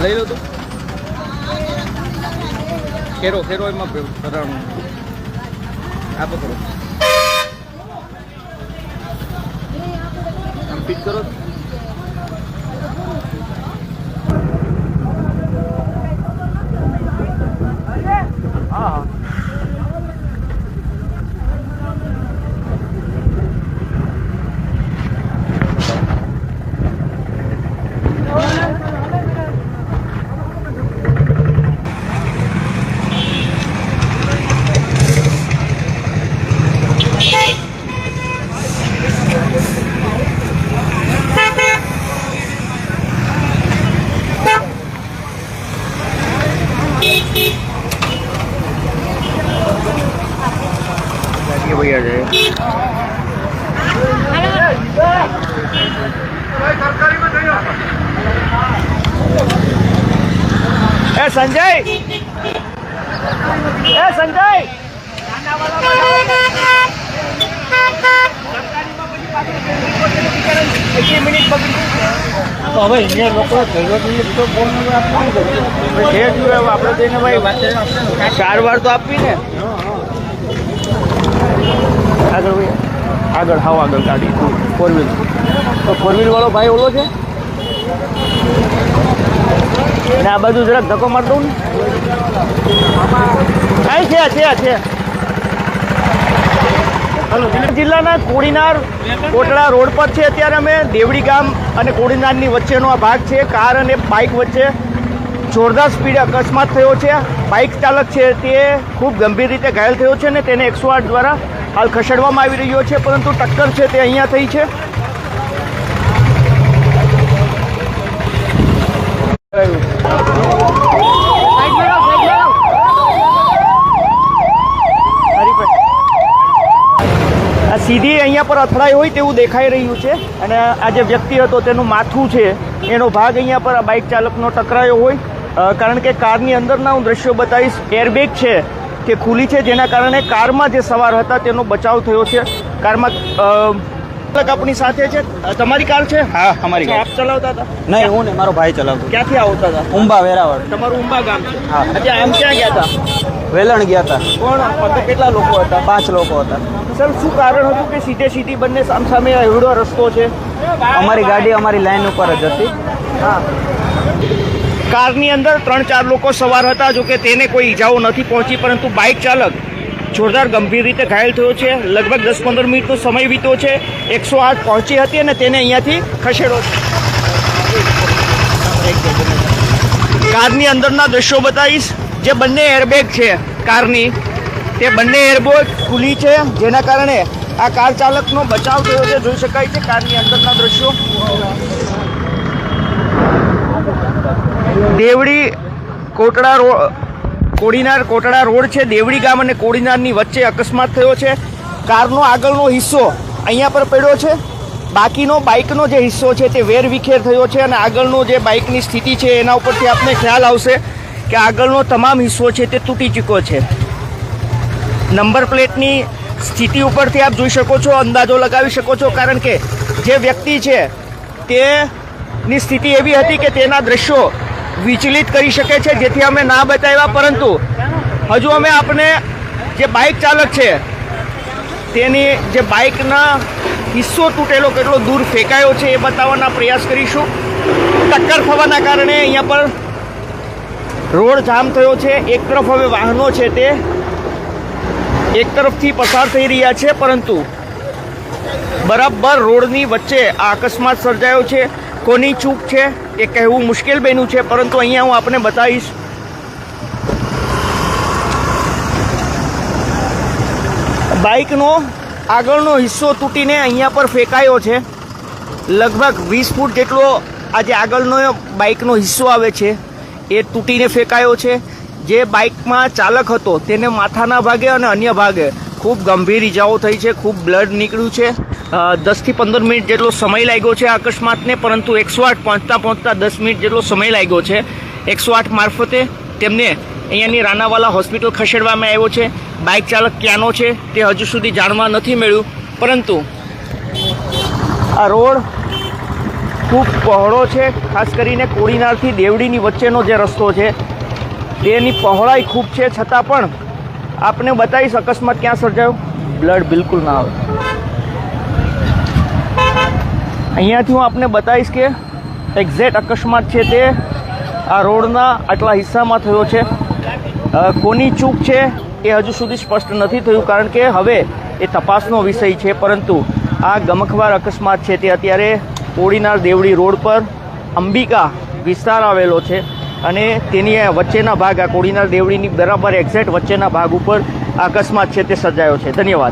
લઈ લો તું. ખેરો ખેરો એમાં કરાવવાનું આ પકડો. આમ ફિટ કરો હા હા ये એ સંજય! એ સંજય! તો હવે અહીંયા લોકો જરૂરત તો ફોન આપણે આપણે જઈને ભાઈ વાત સારવાર તો આપવી ને આગળ ભાઈ આગળ હાવ આગળ ગાડી ફોર વ્હીલ તો ફોર વ્હીલ વાળો ભાઈ ઓલો છે? ને આ બાજુ જરાક ધક્કો માર દઉં ને. છે છે છે. જિલ્લાના કોડીનાર કોટડા રોડ પર છે અત્યારે અમે. દેવડી ગામ અને કોડીનારની વચ્ચેનો આ ભાગ છે. કાર અને બાઇક વચ્ચે જોરદાર સ્પીડે અકસ્માત થયો છે. બાઇક ચાલક છે તે ખૂબ ગંભીર રીતે ઘાયલ થયો છે અને તેને એકસો આઠ દ્વારા હાલ ખસેડવામાં આવી રહ્યો છે, પરંતુ ટક્કર છે તે અહીંયા થઈ છે. સીધી અહીંયા પર અથડાઈ હોય તેવું દેખાઈ રહ્યું છે, અને આ જે વ્યક્તિ હતો તેનું માથું છે, એનો ભાગ અહીંયા પર આ બાઇક ચાલકનો ટકરાયો હોય. કારણ કે કારની અંદરના હું દ્રશ્યો બતાવીશ. એરબેગ છે. તે ખુલી છે જેના કારણે કારમાં જે સવાર હતા તેનો બચાવ થયો છે. કારમાં આપણી સાથે છે. તમારી કાર છે? હા અમારી આપ ચલાવતા હતા? નહીં હું ને મારો ભાઈ ચલાવતો. ક્યાંથી આવતા હતા? ઉંબા વેરાવળ. તમારું ઉંબા ગામ છે. હા. આજે આમ ક્યાં ગયા હતા? વેલણ ગયા હતા. કોણ? કેટલા લોકો હતા? પાંચ લોકો હતા. સર શું કારણ હતું કે સીધે સીધી બંને સામસામે એવડો રસ્તો છે? અમારી ગાડી અમારી લાઈન ઉપર જ હતી. હા. કારની અંદર ત્રણ ચાર લોકો સવાર હતા જો કે તેને કોઈ ઈજાઓ નથી પહોંચી, પરંતુ બાઇક ચાલક જોરદાર ગંભીર રીતે ઘાયલ થયો છે. લગભગ દસ પંદર મિનિટનો સમય વીત્યો છે. એકસો આઠ પહોંચી હતી અને તેને અહીંયાથી ખસેડો કારની અંદરના દ્રશ્યો બતાવીશ. જે બંને એરબેગ છે કારની, તે બંને એરબેગ ખુલી છે. જેના કારણે આ કાર ચાલકનો બચાવ થયો છે. જોઈ શકાય છે કારની અંદરના દ્રશ્યો. દેવડી કોટડા રોડ કોડીનાર કોટડા રોડ છે. દેવડી ગામ અને કોડીનારની વચ્ચે અકસ્માત થયો છે. કારનો આગળનો હિસ્સો અહીંયા પર પડ્યો છે. બાકીનો બાઇકનો જે હિસ્સો છે તે વેર વિખેર થયો છે અને આગળનો જે બાઇકની સ્થિતિ છે એના ઉપરથી આપને ખ્યાલ આવશે કે આગળનો તમામ હિસ્સો છે તે તૂટી ચૂક્યો છે. નંબર પ્લેટની સ્થિતિ ઉપરથી આપ જોઈ શકો છો, અંદાજો લગાવી શકો છો, કારણ કે જે વ્યક્તિ છે તેની સ્થિતિ એવી હતી કે તેના દ્રશ્યો વિચલિત કરી શકે છે, જેથી અમે ના બતાવ્યા પરંતુ હજુ અમે આપણે જે બાઇક ચાલક છે, તેની જે બાઇકના હિસ્સો તૂટેલો કેટલો દૂર ફેંકાયો છે એ બતાવવાના પ્રયાસ કરીશું. ટક્કર થવાના કારણે અહીંયા પર રોડ જામ થયો છે. એક તરફ હવે વાહનો છે તે. એક તરફથી પસાર થઈ રહ્યા છે, પરંતુ બરાબર રોડની વચ્ચે આ અકસ્માત સર્જાયો છે. કોની ચૂક છે એ કહેવું મુશ્કેલ બન્યું છે, પરંતુ અહીંયા હું આપને બતાવીશ. બાઇકનો આગળનો હિસ્સો તૂટીને અહીંયા પર ફેંકાયો છે. લગભગ વીસ ફૂટ જેટલો આજે આગળનો બાઇકનો હિસ્સો આવે છે. એ તૂટીને ફેંકાયો છે. જે બાઇકમાં ચાલક હતો તેને માથાના ભાગે અને અન્ય ભાગે ખૂબ ગંભીર ઈજાઓ થઈ છે, ખૂબ બ્લડ નીકળ્યું છે. દસથી પંદર મિનિટ જેટલો સમય લાગ્યો છે આ અકસ્માતને, પરંતુ એકસો આઠ પહોંચતા પહોંચતા દસ મિનિટ જેટલો સમય લાગ્યો છે. એકસો આઠ મારફતે તેમને અહીંયાની રાનાવાલા હોસ્પિટલ ખસેડવામાં આવ્યો છે. બાઇક ચાલક ક્યાંનો છે તે હજુ સુધી જાણવા નથી મળ્યું, પરંતુ આ રોડ ખૂબ પહોળો છે, ખાસ કરીને કોડીનારથી દેવડીની વચ્ચેનો જે રસ્તો છે, તેની પહોળાઈ ખૂબ છે. છતાં પણ આપને બતાવીશ અકસ્માત ક્યાં સર્જાયો? બ્લડ બિલકુલ ના આવે. અહીંયાથી હું આપને બતાવીશ કે એક્ઝેક્ટ અકસ્માત છે તે આ રોડના આટલા હિસ્સામાં થયો છે. કોની ચૂક છે એ હજુ સુધી સ્પષ્ટ નથી થયું, કારણ કે હવે એ તપાસનો વિષય છે, પરંતુ આ ગમખવાર અકસ્માત છે તે અત્યારે ઓડીનાર દેવડી રોડ પર અંબિકા વિસ્તાર આવેલો છે. અને તેની વચ્ચેના ભાગ, આ કોડીનાર દેવડીની બરાબર એક્ઝેક્ટ વચ્ચેના ભાગ ઉપર અકસ્માત છે તે સર્જાયો છે. ધન્યવાદ.